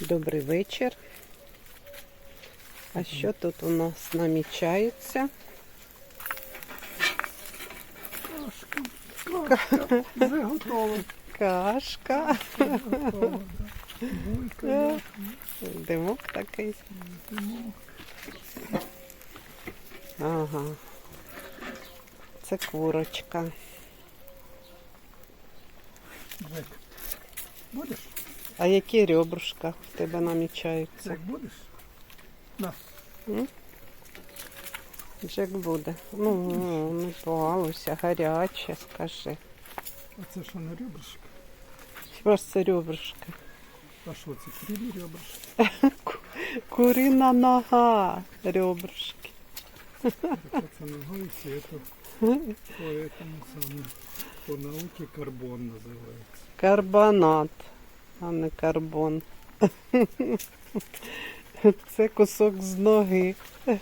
Добрий вечір. А що тут у нас намічається? Вже готово. Кашка. Да. Булька. Димок такий. Ага. Це курочка. Будеш? А які ребрушка в тебе намічаються? Жек, будеш? На. Джек буде. Ну, не балуйся, гаряче, скажи. А це що не ребрышки? Чи Просто ребрушка. А що це? Крилі ребрышки? Курина нога, ребрушки. Так це нога і це по этому саме по науці карбон називається. Карбонат, а не карбон. Це кусок з ноги.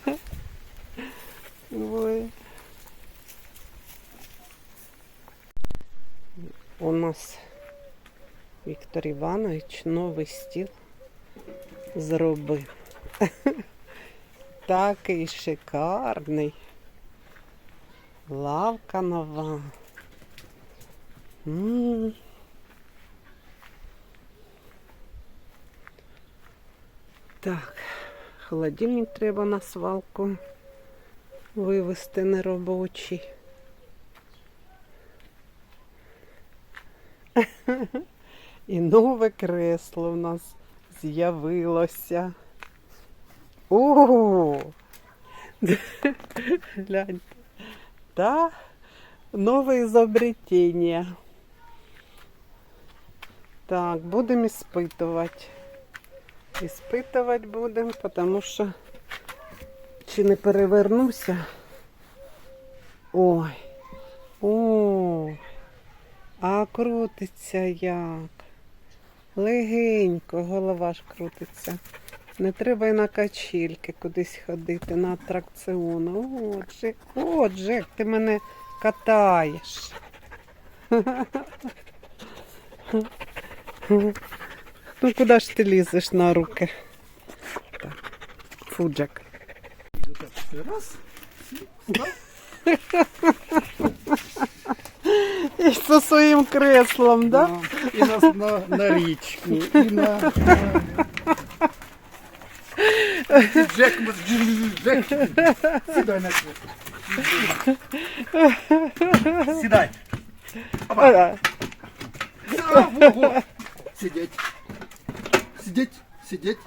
Ой. У нас Віктор Іванович новий стіл зробив. Такий шикарний. Лавка нова. М. Так, холодильник треба на свалку вивезти неробочий. І нове кресло у нас з'явилося. О! Гляньте. Да, нове изобретение. Так, будемо іспитувати. Іспитувати будемо, тому що чи не перевернуся. Ой. Ой. А крутиться як. Легенько, голова ж крутиться. Не треба і на качельки кудись ходити, на атракціон. О, Джек, о, Джек, ти мене катаєш. Ну куди ж ти лізеш на руки? Так. Фу, Джек. Так, ще раз. Став. І зі своїм креслом, да? Да. І на, на, на річку, і на... на... Джек, Джек, сідай на кресло. Сідай. А, Ого. Сидеть. Сидеть, сидеть.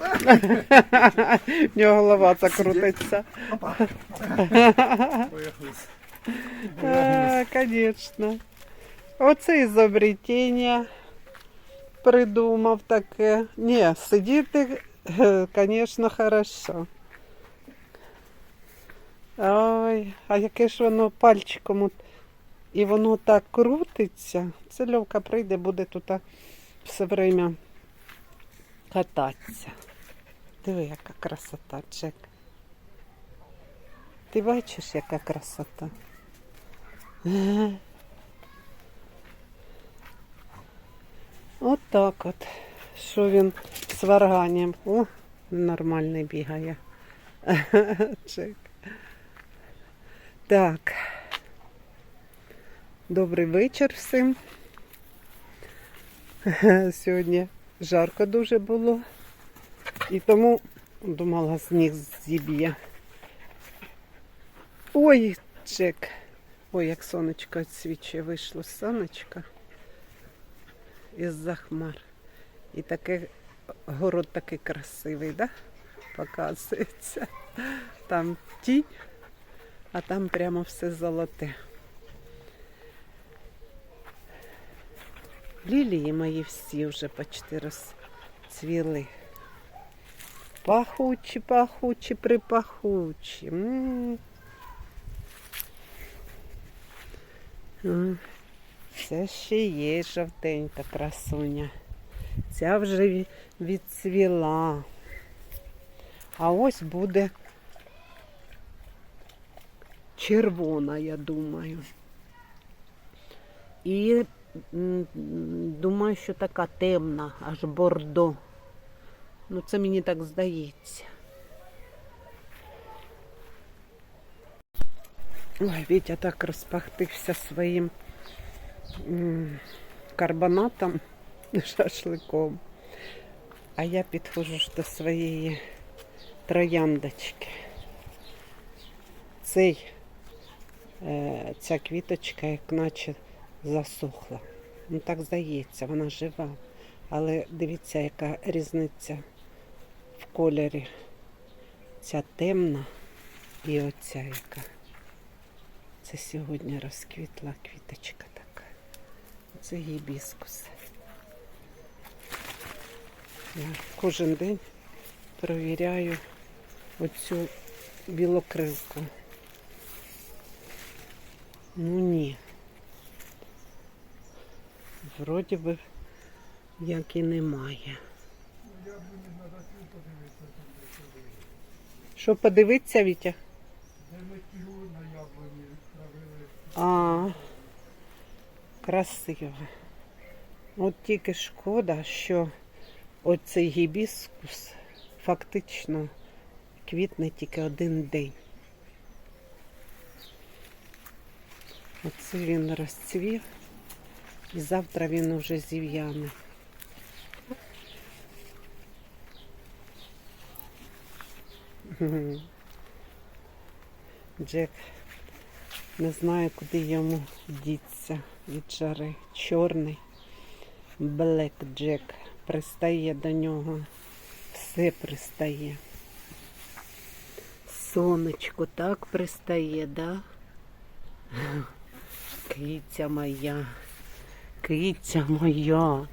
В нього голова закрутиться. Опа. Поїхались. А, Конечно. Оце ізобретення придумав таке. Ні, сидіти, звісно, хорошо. Ой, а яке ж воно пальчиком і воно так крутиться. Це Льовка прийде, буде тут все время кататися. Диви, яка красота, Джек. Ти бачиш, яка красота? От так от. Що він з варганням? О, нормальний бігає. Чек. Так. Добрий вечір всім. Сьогодні жарко дуже було. І тому думала, сніг зіб'є. Ой, Джек. Ой, як сонечко відсвічує, вийшло сонечко із-за хмар. І таке город такий красивий, да? Показується. Там тінь, а там прямо все золоте. Лілії мої всі вже почти розцвіли. Пахучі, пахучі, припахучі. М. М. Це ще є жовтенька красуня. Ця вже відцвіла. А ось буде червона, я думаю. І м, думаю, що така темна, аж бордо. Ну, це мені так здається. Ой, Вітя так розпахтився своїм карбонатом шашликом. А я підходжу до своєї трояндочки. Цей, е, ця квіточка, як наче засохла. Ну так здається, вона жива. Але дивіться, яка різниця в кольорі. Ця темна і оця яка. Це сьогодні розквітла квіточка така. Це гібіскус. Я кожен день провіряю оцю білокрилку. Ну ні. Вроді би як і немає. Що подивитися, Вітя? А, красиво. От тільки шкода, що оцей гібіскус фактично квітне тільки один день. Оце він розцвів, і завтра він уже зів'яне. Джек не знаю, куди йому діться від жари. Чорний Блек Джек пристає до нього. Все пристає. Сонечко так пристає, да? Киця моя, киця моя.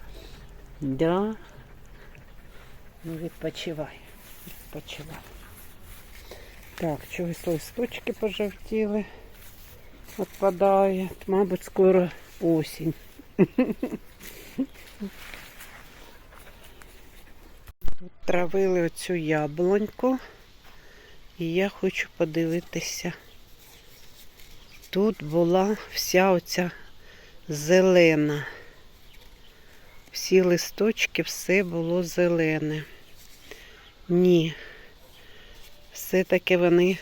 Да? Ну, відпочивай, відпочивай. Так, чогось листочки пожовтіли. Отпадає. Мабуть, скоро осінь. Травили оцю яблуньку. І я хочу подивитися. Тут була вся оця зелена. Всі листочки, все було зелене. Ні. Все-таки вони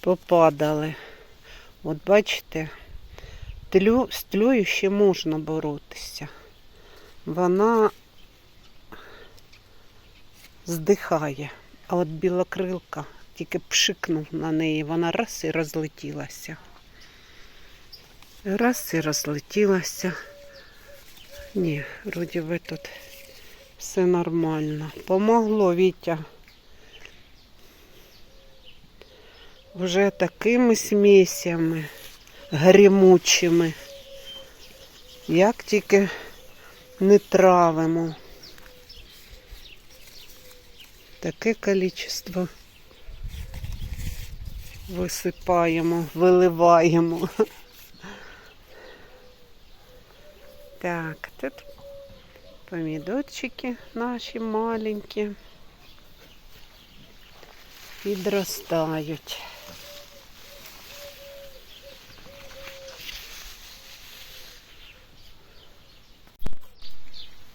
попадали. От бачите, тлю, з тлею ще можна боротися. Вона здихає. А от білокрилка тільки пшикнув на неї, вона раз і розлетілася. Раз і розлетілася. Ні, вроді би тут все нормально. Помогло Вітя. Вже такими смісями грімучими, як тільки не травимо. Таке кількість висипаємо, виливаємо. Так, тут помідорчики наші маленькі підростають.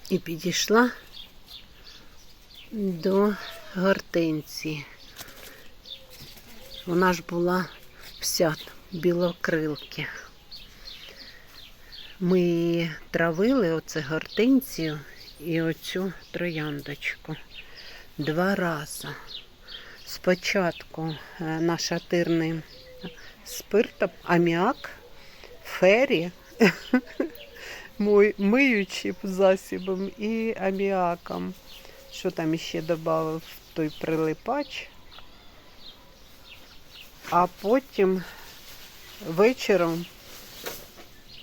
І підійшла до гортенції. Вона ж була вся білокрилки. Ми травили оце гортенцію і оцю трояндочку два рази. Спочатку е, нашатирним спиртом, аміак, фері, миючим засібом і аміаком. Що там ще додав той прилипач. А потім вечором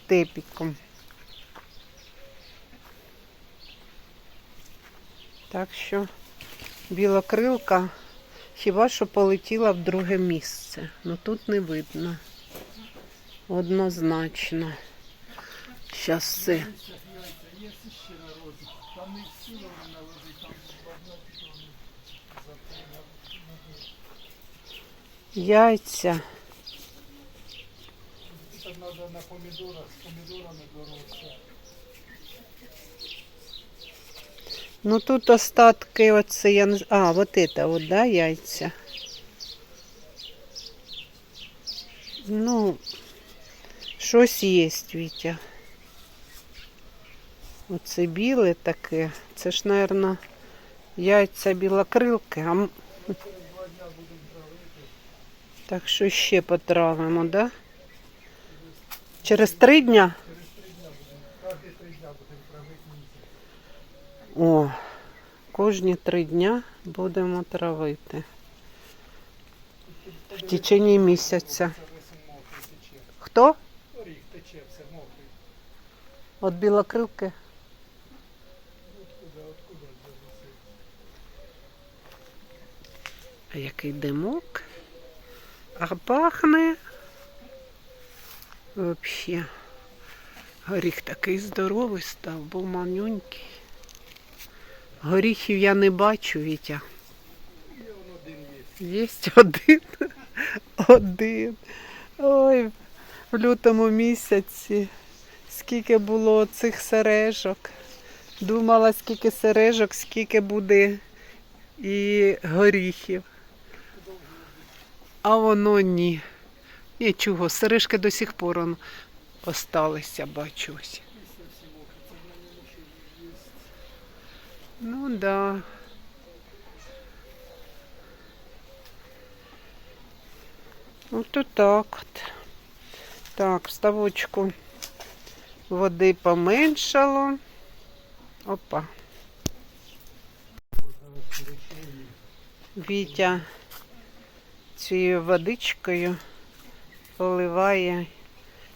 тепіком. Так що білокрилка хіба що полетіла в друге місце. Ну тут не видно. Однозначно. Щас все. Є ще народу. Там не сіла вона лежить, там багато Яйця. це треба на помідорах, з помідорами боротися. Ну тут остатки оце, я не А, вот это вот, да, яйця. Ну, щось є, Вітя. Оце біле таке. Це ж, мабуть, яйця білокрилки. А... Так що ще потравимо, да? Через три дня? О, кожні три дня будемо травити. В течение місяця. Хто? Оріх тече, все мокрий. От білокрилки. Який димок. А пахне. Взагалі. Горіх такий здоровий став, був манюнький. Горіхів я не бачу, Вітя. Є один. Один. Ой, в лютому місяці. Скільки було цих сережок. Думала, скільки сережок, скільки буде і горіхів. А воно ні. Нічого, сережки до сих пор он, осталися, бачу. ось. Ну да. От так от. Так, в ставочку води поменшало. Опа. Вітя цією водичкою поливає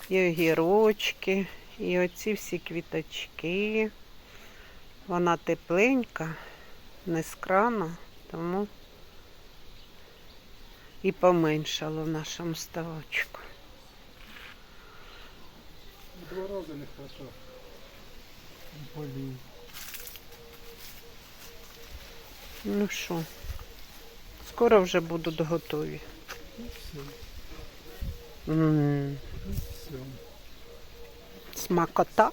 і огірочки, і оці всі квіточки. Вона тепленька, не з крана, тому і поменшало в нашому ставочку. Два рази не хватав. Болів. Ну що, скоро вже будуть готові. Все, все. Смакота.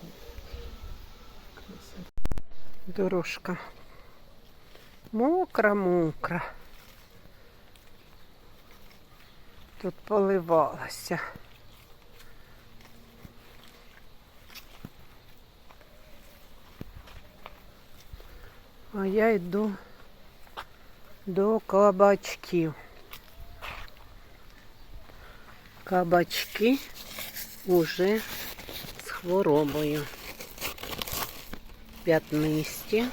Дорожка. Мокра, мокра. Тут поливалася. А я йду до кабачків. Кабачки уже з хворобою. П'ятнисті.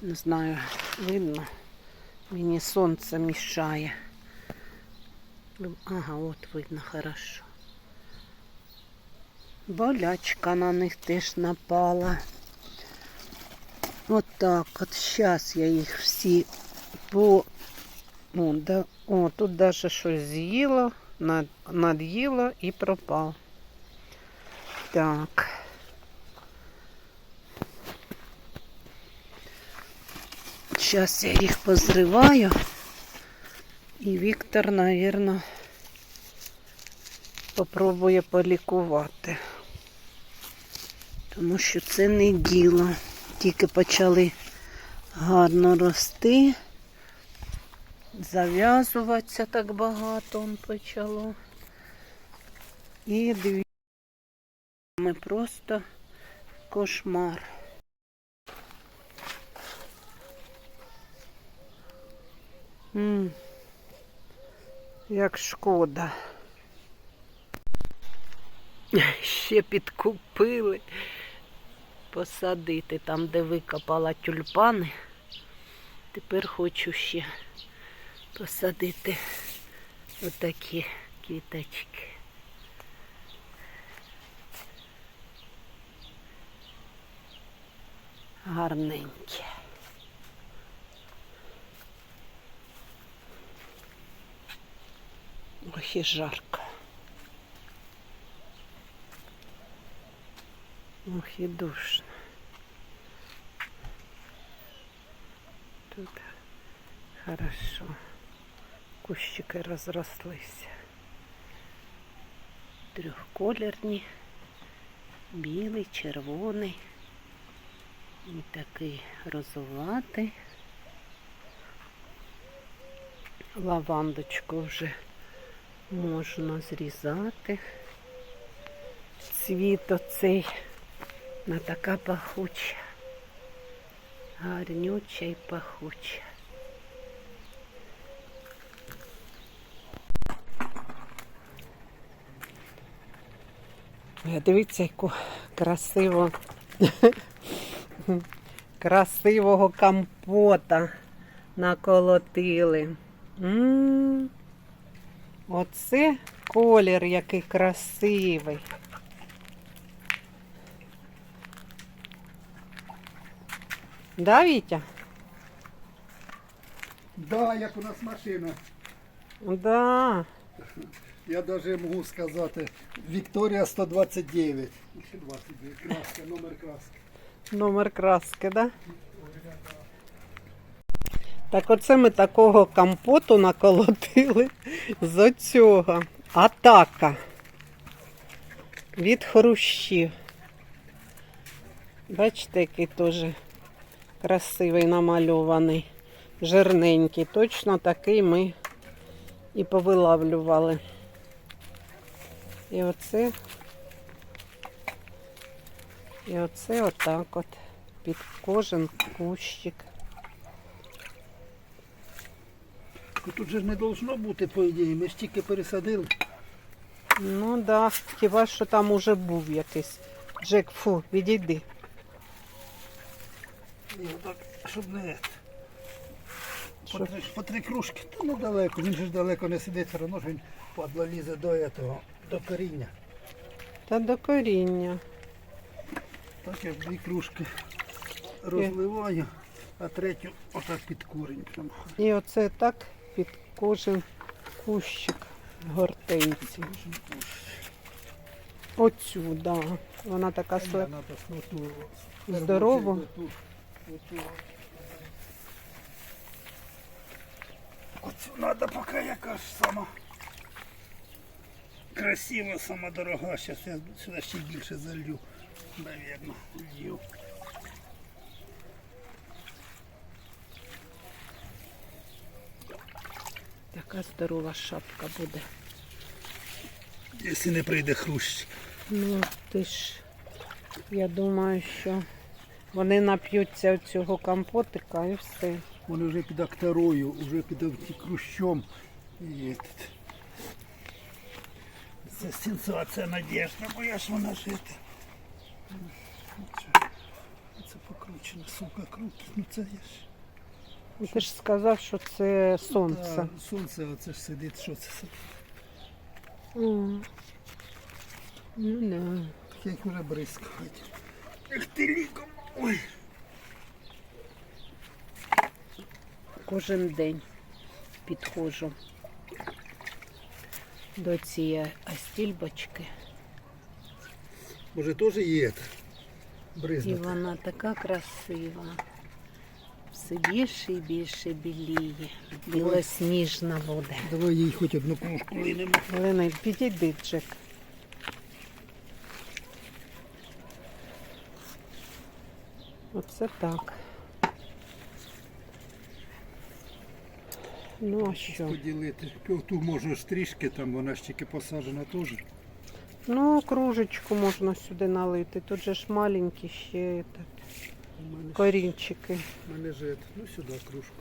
Не знаю, видно. Мені сонце мішає. Ну, Ага, от видно хорошо. Болячка на них теж напала. От так от. Зараз я їх всі по. О, да, о тут даже щось з'їло, над, над'їло і пропав. Так. Зараз я їх позриваю. І Віктор, мабуть, попробує полікувати. Тому що це не діло. Тільки почали гарно рости. Зав'язуватися так багато он почало. І дивіться, ми просто кошмар. М, Як шкода. Ще підкупили посадити там, де викопала тюльпани. Тепер хочу ще посадити отакі квіточки. Гарненькі. Ох і жарко. Ох і душно. Тут хорошо. Кущики розрослися. Трьохколірні. Білий, червоний. І такий розоватий. Лавандочку вже можна зрізати. Цвіт оцей на така пахуча. Гарнюча і пахуча. Дивіться, яку красиво красивого компота наколотили. м Оце колір який красивий. Да, Вітя? Да, як у нас машина. Да. Я навіть можу сказати, Вікторія 129. Ще 29. Краска, номер краски. Номер краски, да? Так оце ми такого компоту наколотили з оцього. Атака. Від хрущів. Бачите, який теж красивий намальований, жирненький. Точно такий ми і повилавлювали. І оце і оце отак от під кожен кущик. Тут же ж не должно бути, по ідеї. Ми ж тільки пересадили. Ну да, хіба що там уже був якийсь. Джек, фу, відійди. Ні, так, щоб не. По три, по три кружки. Та недалеко. Він же ж далеко не сидить, все одно ж він падла лізе до этого, до коріння. Та до коріння. Так я дві кружки розливаю, а третю отак під корінь. І оце так під кожен кущик гортенці. Оцю, да. Вона така слаб. оту. Оцю треба поки яка ж сама красива, сама дорога. Зараз я сюди ще більше залью. Навірно, лью. Така здорова шапка буде. Якщо не прийде хрущ. Ну, ти ж, я думаю, що вони нап'ються цього компотика і все. Вони вже під акторою, вже під хрущом. Этот. Це сенсація надежда, бо я ж вона жити. Це покручено, сука, крутить. Ну це я ж. Ну, Ти ж сказав, що це сонце. Та, сонце оце ж сидить, що це? М. Ну, да. Так як вже бризкають. Ах ти ліком. Ой. Кожен день підходжу до цієї астільбочки. Може теж є це? І вона така красива. Все більше і більше біліє. Білосніжна буде. Давай їй хоч одну кружку линемо. Галина, підійди, Джек. Оце так. Ну а що? Поділити. Ту можна ж трішки, там вона ж тільки посаджена теж. Ну, кружечку можна сюди налити. Тут же ж маленькі ще мене, корінчики. у мене ж, ну сюди кружку.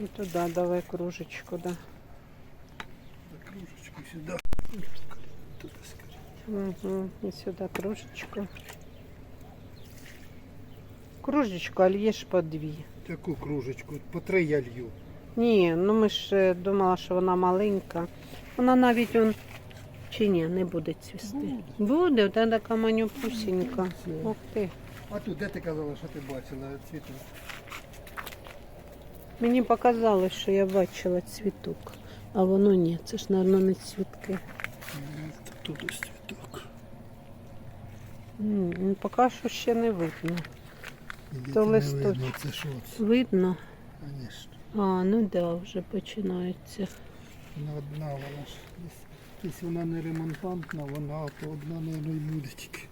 Ну туди давай кружечку, да. Да, кружечку сюди. Туди скажи. Угу. І сюди кружечку. Кружечку, а л'єш по дві. Таку кружечку, по три я лью. Ні, ну ми ж е, думала, що вона маленька. Вона навіть он чи ні, не буде цвісти. Буде. Буде, та така манюпусінька. Ух ти. А тут де ти казала, що ти бачила цвіту? Мені показалось, що я бачила цвіток. А воно ні, це ж, мабуть, не цвітки. Тут ось цвіток. М, ну, Поки що ще не видно. То не листочок. видно, Це що це? Видно? Звісно. А, ну да, вже починається. Вона одна, вона ж якщо вона не ремонтантна, вона то одна, і буде тільки.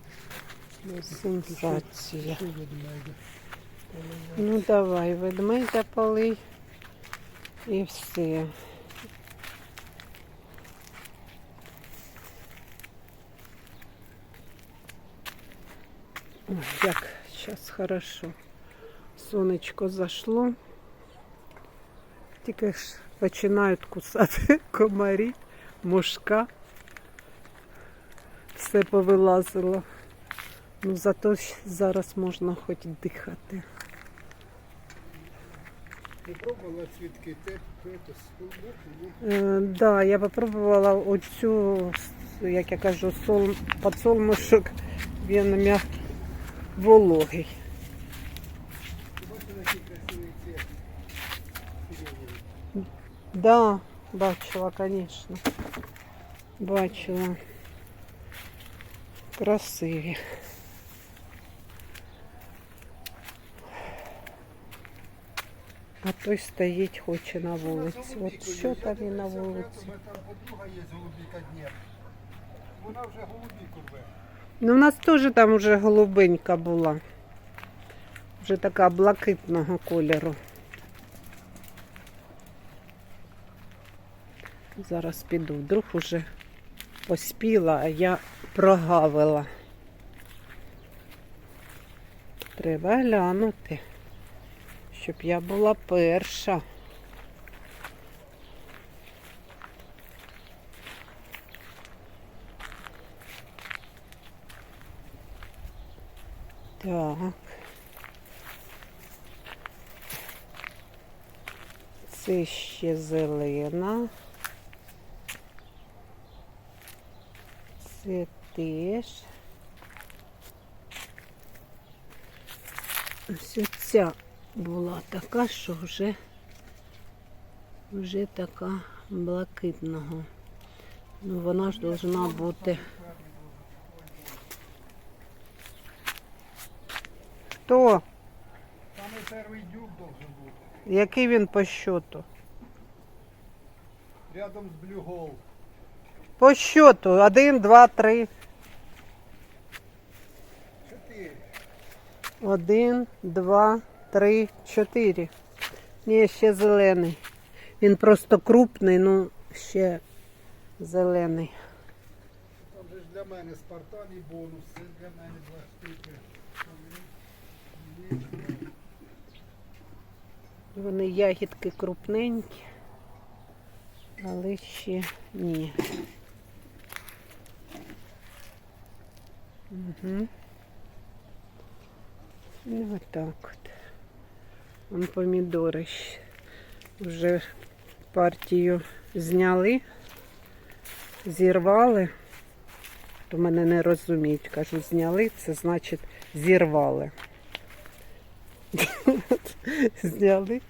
Сенсація. Що ведмедя? Ну давай, ведмедя полий і все. Ой, як зараз хорошо. Сонечко зашло. Тільки ж починають кусати комарі, мушка. Все повилазило. Ну зато зараз можна хоч дихати. Ти пробувала цвітки? Те, це, столбок, Е, да, я попробувала оцю, як я кажу, сол, подсолнушок, він м'як вологий. Да, бачила, звісно. Бачила. Красиві. А той стоїть, хоче на вулиці. От що там і на вулиці? У мене там подруга є голубіка Дніп. Вона вже голубіку рве. Ну, у нас теж там вже голубенька була. Вже така блакитного кольору. Зараз піду. Вдруг уже поспіла, а я прогавила. Треба глянути, щоб я була перша. Так. Це ще зелена. Це теж. Ось ця була така, що вже, вже така блакитного. Ну, вона ж должна бути. Хто? Самий перший дюб должен бути. Який він по щоту? Рядом з блюгол. По щоту. Один, два, три. Чотири. Один, два, три, чотири. Ні, ще зелений. Він просто крупний, ну ще зелений. Там же ж для мене Спартан і бонус. Це для мене два штуки. Вони ягідки крупненькі, але ще ні. Угу. Ну, отак от. Вон помідори вже партію зняли, зірвали. То мене не розуміють. Кажу, зняли, це значить зірвали. Зняли.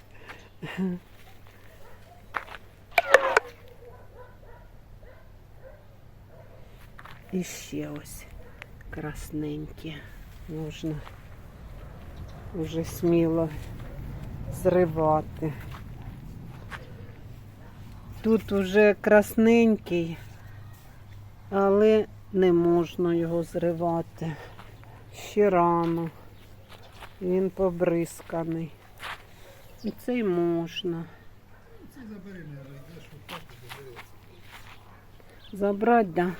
І ще ось красненькі. Можна вже сміло зривати. Тут уже красненький, але не можна його зривати. Ще рано. Він побризканий. І цей можна. Забрать, да?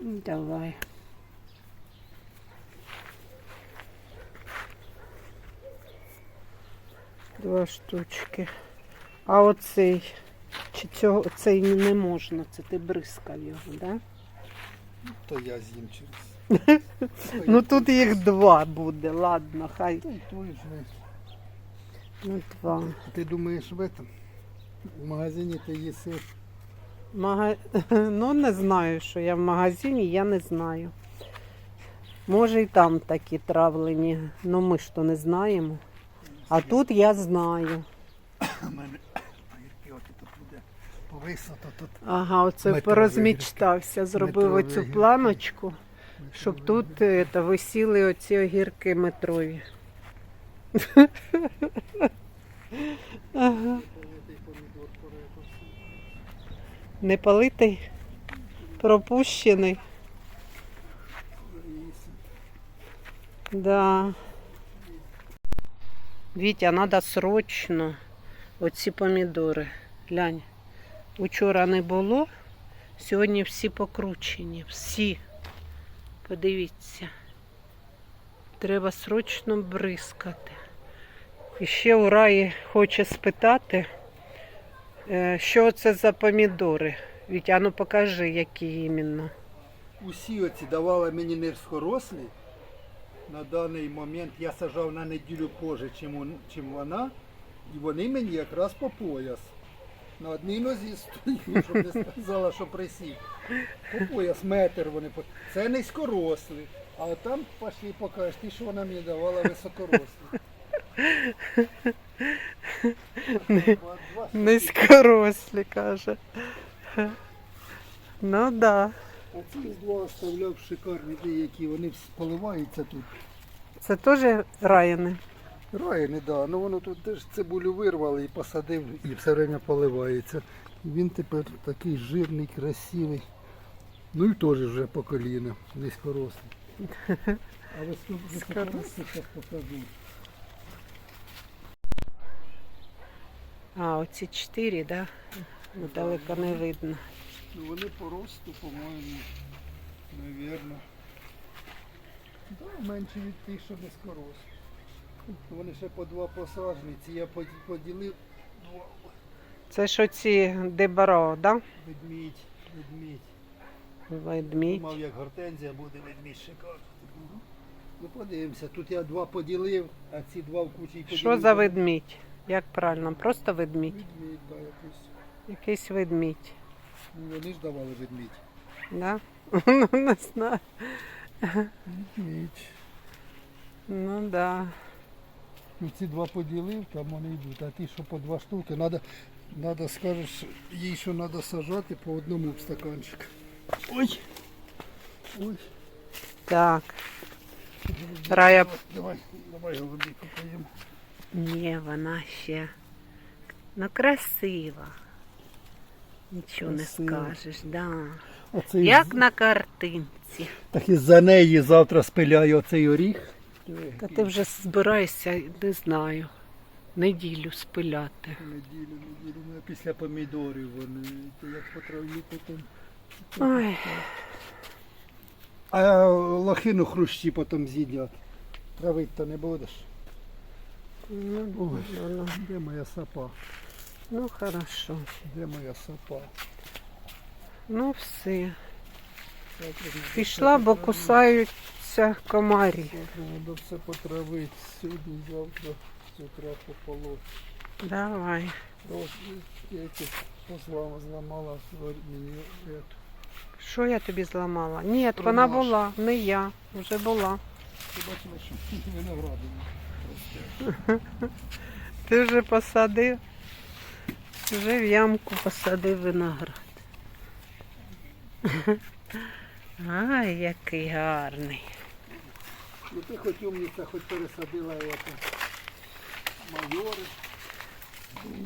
Давай. Два штучки. А оцей, чи цього цей не можна, це ти бризкав його, да? То я з'їм через. Ну тут їх два буде, ладно, хай. Ну, два. Ти думаєш в этом? В магазині ти їси. Мага... Ну, не знаю, що я в магазині, я не знаю. Може і там такі травлені, ну ми ж то не знаємо. А тут я знаю. У мене огірки тут буде повисото тут. Ага, оце Метровий порозмічтався, зробив Метровий оцю планочку, щоб тут е, та, висіли оці огірки метрові. Ага. Не политий, пропущений. Да. Вітя, треба срочно оці помідори. Глянь. Учора не було, сьогодні всі покручені. Всі. Подивіться. Треба срочно бризкати. І ще у раї хоче спитати, е, що це за помідори. Вітя, ну покажи, які іменно. Усі оці давали мені низькорослі. На даний момент я сажав на неділю позже, чим, вона. І вони мені якраз по пояс. На одній нозі стою, щоб не сказала, що присів. По пояс, метр вони. по- Це низькорослі. А там пошли покажеш, ті, що вона мені давала високорослі. Низькорослі, каже. Ну да. А ці два оставляв шикарні деякі, вони поливаються тут. Це теж раяни. Райни, да. Ну воно тут теж цибулю вирвали і посадив, і все время поливається. Він тепер такий жирний, красивий. Ну і теж вже по коліна, низькорослий. А високорослий зараз покажу. А, оці чотири, да? Ну, Далеко не видно. Ну вони по росту, по-моєму, навірно. Да, менше від тих, що низькорослі. Вони ще по два посажниці. Я поділив два Це ж оці дебаро, да? ведмідь, ведмідь. Ведмідь. Мав як гортензія буде ведмідь шикарно. Ну подивимося, тут я два поділив, а ці два в кучі поділив. Що за ведмідь? Як правильно? Просто ведмідь. Ведмідь, да, якийсь. Якийсь ведмідь. Ну, вони ж давали ведмідь. Да? Ну, не знаю. Ведмідь. Ну да. Ну, ці два поділив, там вони йдуть, а ті, що по два штуки, надо, надо скажеш, їй що треба сажати по одному в стаканчик. Ой! Ой! Так. Рая. Давай, давай голубіку поїмо. Ні, вона ще. Ну, красива. Нічого не скажеш, да. Оце Як на картинці. Так і за неї завтра спиляю оцей оріг. Та ти вже збираєшся, не знаю. Неділю спиляти. Неділю, неділю, ну, після помідорів вони, то як по потім. Ой, А лохину хрущі потім з'їдять. Травить то не будеш. ну, Ой. ну, Де моя сапа? Ну хорошо. Де моя сапа? Ну все. Пішла, бо кусаються комарі. Треба все потравити. Сьогодні, завтра, з утра пополоть. Давай. Послала, зламала мені. Що я тобі зламала? Ні, вона була, не я. Вже була. Ти бачила, що виноградина росте. Ти вже посадив. Вже в ямку посадив виноград. Ай, який гарний. Ну ти хоч умниця, хоч пересадила ето. Майори.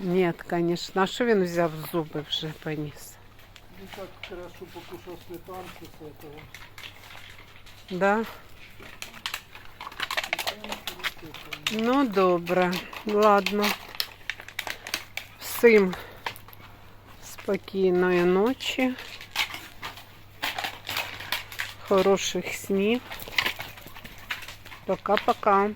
Ні, звісно. А що він взяв зуби вже поніс? Він так хорошо покушав сметанку з этого. Да? Ну, добре. Ладно. Всім спокійної ночі. Хороших снів. Пока-пока.